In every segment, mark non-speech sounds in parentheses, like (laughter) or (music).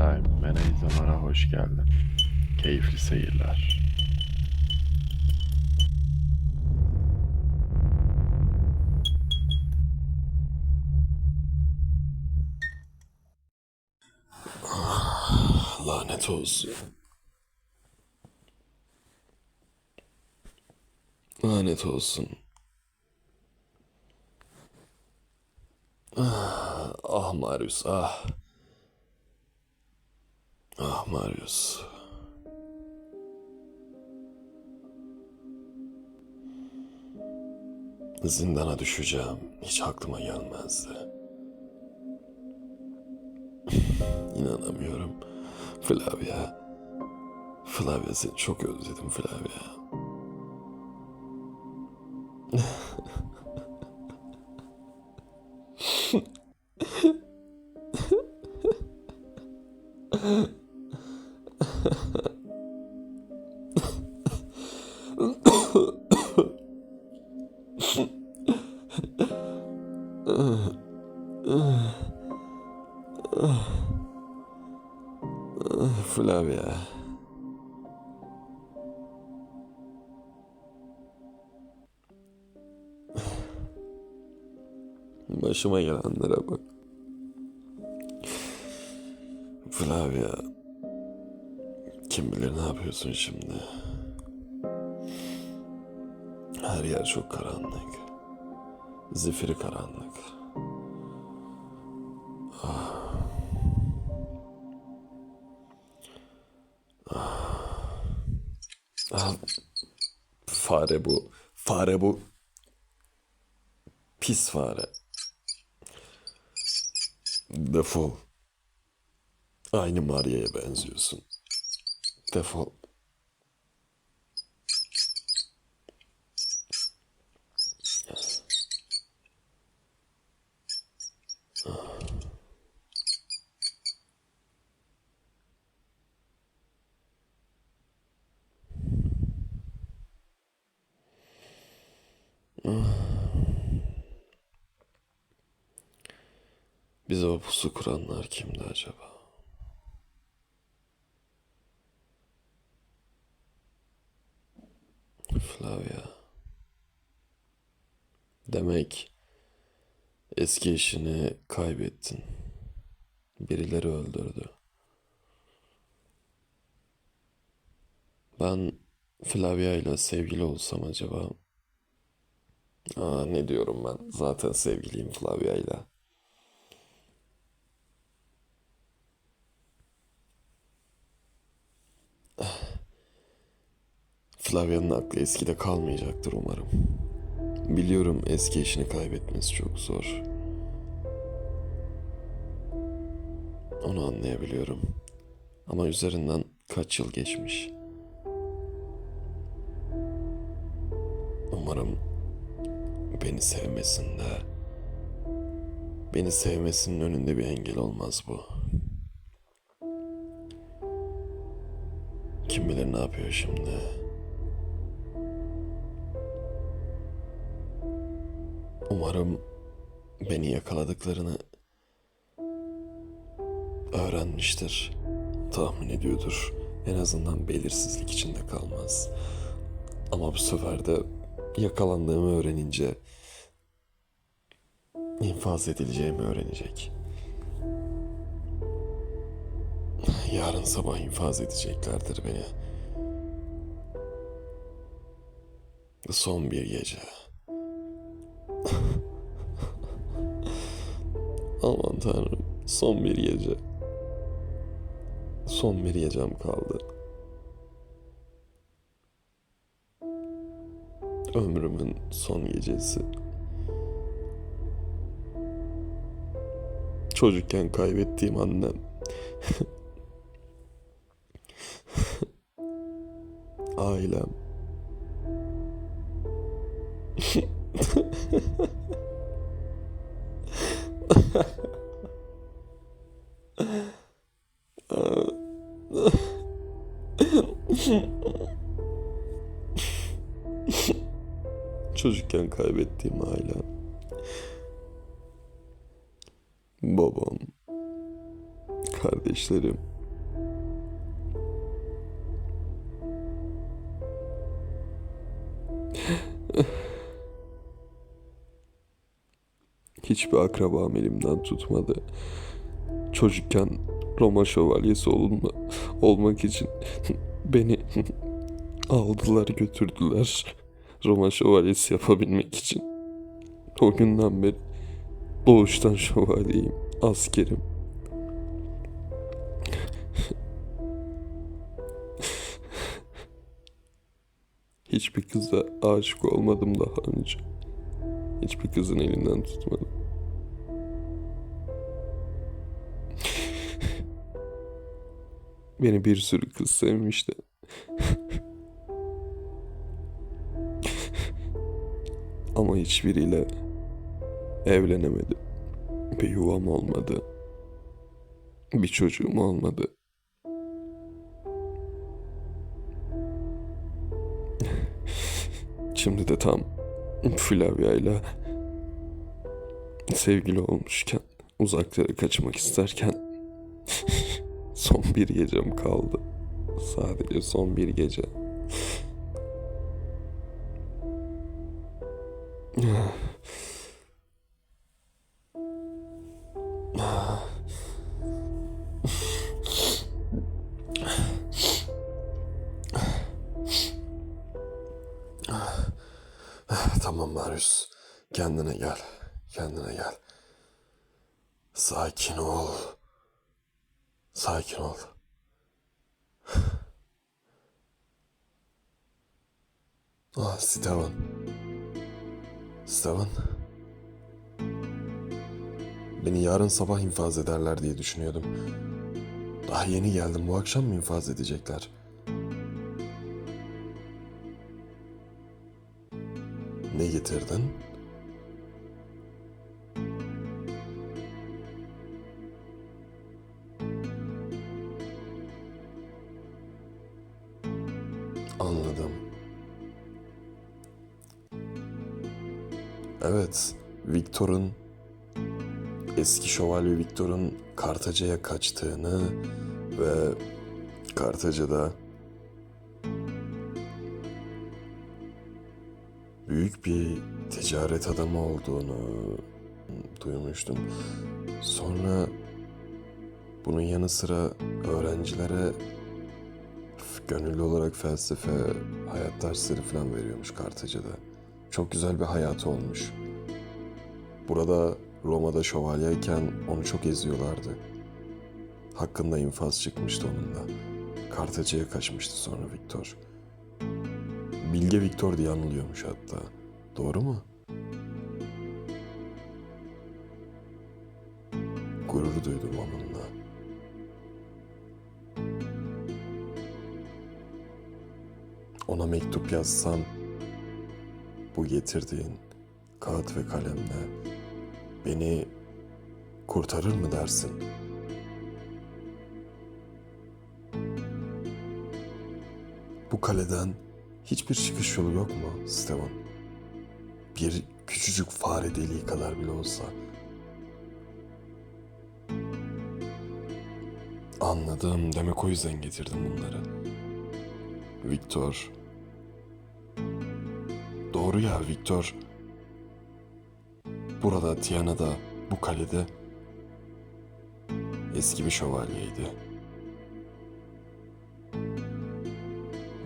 İbrahim, Meney hoş geldin. Keyifli seyirler. Lanet olsun. Lanet olsun. Ah, ah Marius, ah. Ah Marius. Zindana düşeceğim hiç aklıma gelmezdi. (laughs) İnanamıyorum. Flavia. Flavia seni çok özledim Flavia. Flavia. (sighs) Başıma gelenlere bak. Flavia. Kim bilir ne yapıyorsun şimdi? Her yer çok karanlık. Zifiri karanlık. Fare bu. Fare bu. Pis fare. Defol. Aynı Maria'ya benziyorsun. Defol. Bize o pusu kuranlar kimdi acaba? Flavia. Demek eski eşini kaybettin. Birileri öldürdü. Ben Flavia ile sevgili olsam acaba? Aa, ne diyorum ben? Zaten sevgiliyim Flavia ile. Flavia'nın aklı eskide kalmayacaktır umarım. Biliyorum eski eşini kaybetmesi çok zor. Onu anlayabiliyorum. Ama üzerinden kaç yıl geçmiş. Umarım beni sevmesinde, beni sevmesinin önünde bir engel olmaz bu. Kim bilir ne yapıyor şimdi. Umarım beni yakaladıklarını öğrenmiştir. Tahmin ediyordur. En azından belirsizlik içinde kalmaz. Ama bu sefer de yakalandığımı öğrenince infaz edileceğimi öğrenecek. Yarın sabah infaz edeceklerdir beni. Son bir gece. (laughs) Aman tanrım, son bir gece. Son bir gecem kaldı. Ömrümün son gecesi. Çocukken kaybettiğim annem. (laughs) Ailem. (laughs) Çocukken kaybettiğim ailem. Babam. kardeşlerim. Hiçbir akrabam elimden tutmadı. Çocukken Roma şövalyesi olunma, olmak için beni (laughs) aldılar götürdüler. Roma şövalyesi yapabilmek için. O günden beri doğuştan şövalyeyim, askerim. Hiçbir kıza aşık olmadım daha önce. Hiçbir kızın elinden tutmadım. Beni bir sürü kız sevmişti. Ama hiçbiriyle evlenemedim. Bir yuvam olmadı. Bir çocuğum olmadı. (laughs) Şimdi de tam Flavia ile sevgili olmuşken uzaklara kaçmak isterken (laughs) son bir gecem kaldı. Sadece son bir gece. Tamam Marius. Kendine gel. Kendine gel. Sakin ol. Sakin ol. Ah Steven. Steven. Beni yarın sabah infaz ederler diye düşünüyordum. Daha yeni geldim. Bu akşam mı infaz edecekler? Ne getirdin? Victor'un eski şövalye Victor'un Kartaca'ya kaçtığını ve Kartaca'da büyük bir ticaret adamı olduğunu duymuştum. Sonra bunun yanı sıra öğrencilere gönüllü olarak felsefe, hayat dersleri falan veriyormuş Kartaca'da. Çok güzel bir hayatı olmuş. Burada Roma'da şövalyeyken onu çok eziyorlardı. Hakkında infaz çıkmıştı onun da. Kartaca'ya kaçmıştı sonra Viktor. Bilge Viktor diye anılıyormuş hatta. Doğru mu? Gurur duydum onunla. Ona mektup yazsam bu getirdiğin kağıt ve kalemle beni kurtarır mı dersin? Bu kaleden hiçbir çıkış yolu yok mu Stevan? Bir küçücük fare deliği kadar bile olsa. Anladım. Demek o yüzden getirdim bunları. Victor. Doğru ya Victor. Burada Tiana'da bu kalede eski bir şövalyeydi.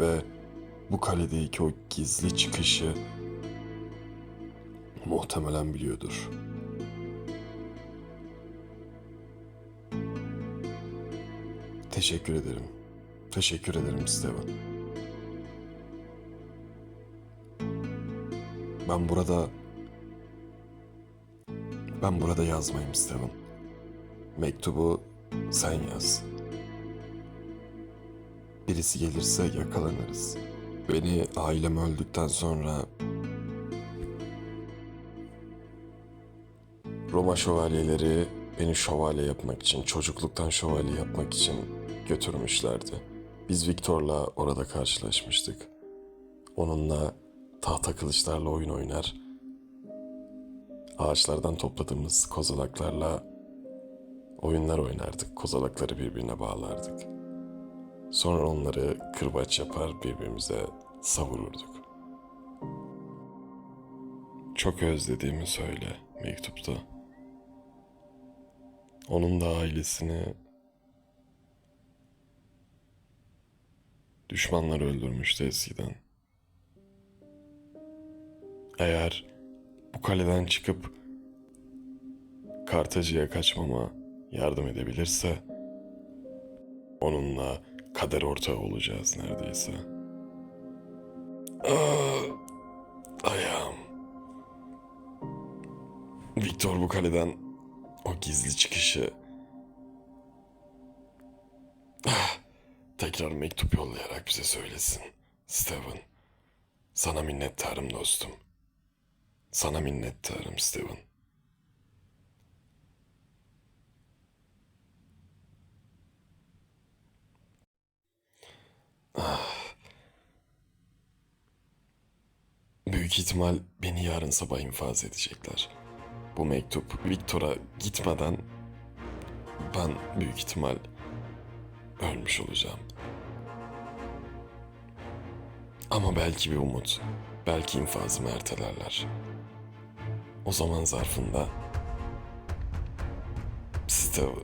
Ve bu kaledeki o gizli çıkışı muhtemelen biliyordur. Teşekkür ederim. Teşekkür ederim Steven. Ben burada... Ben burada yazmayayım Steven. Mektubu sen yaz. Birisi gelirse yakalanırız. Beni ailem öldükten sonra Roma şövalyeleri beni şövalye yapmak için, çocukluktan şövalye yapmak için götürmüşlerdi. Biz Viktor'la orada karşılaşmıştık. Onunla tahta kılıçlarla oyun oynar. Ağaçlardan topladığımız kozalaklarla Oyunlar oynardık, kozalakları birbirine bağlardık. Sonra onları kırbaç yapar birbirimize savururduk. Çok özlediğimi söyle mektupta. Onun da ailesini düşmanlar öldürmüştü eskiden. Eğer bu kaleden çıkıp Kartacı'ya kaçmama yardım edebilirse onunla kader ortağı olacağız neredeyse. Aa, ayağım. Victor bu kaleden o gizli çıkışı Ah, tekrar mektup yollayarak bize söylesin. Steven. Sana minnettarım dostum. Sana minnettarım Steven. Büyük ihtimal beni yarın sabah infaz edecekler. Bu mektup Victor'a gitmeden ben büyük ihtimal ölmüş olacağım. Ama belki bir umut, belki infazımı ertelerler. O zaman zarfında Steven,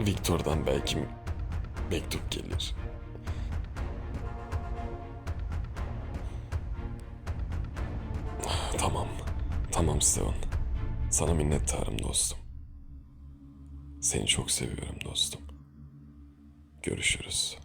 Victor'dan belki mektup gelir. Tamam, tamam Steven. Sana minnettarım dostum. Seni çok seviyorum dostum. Görüşürüz.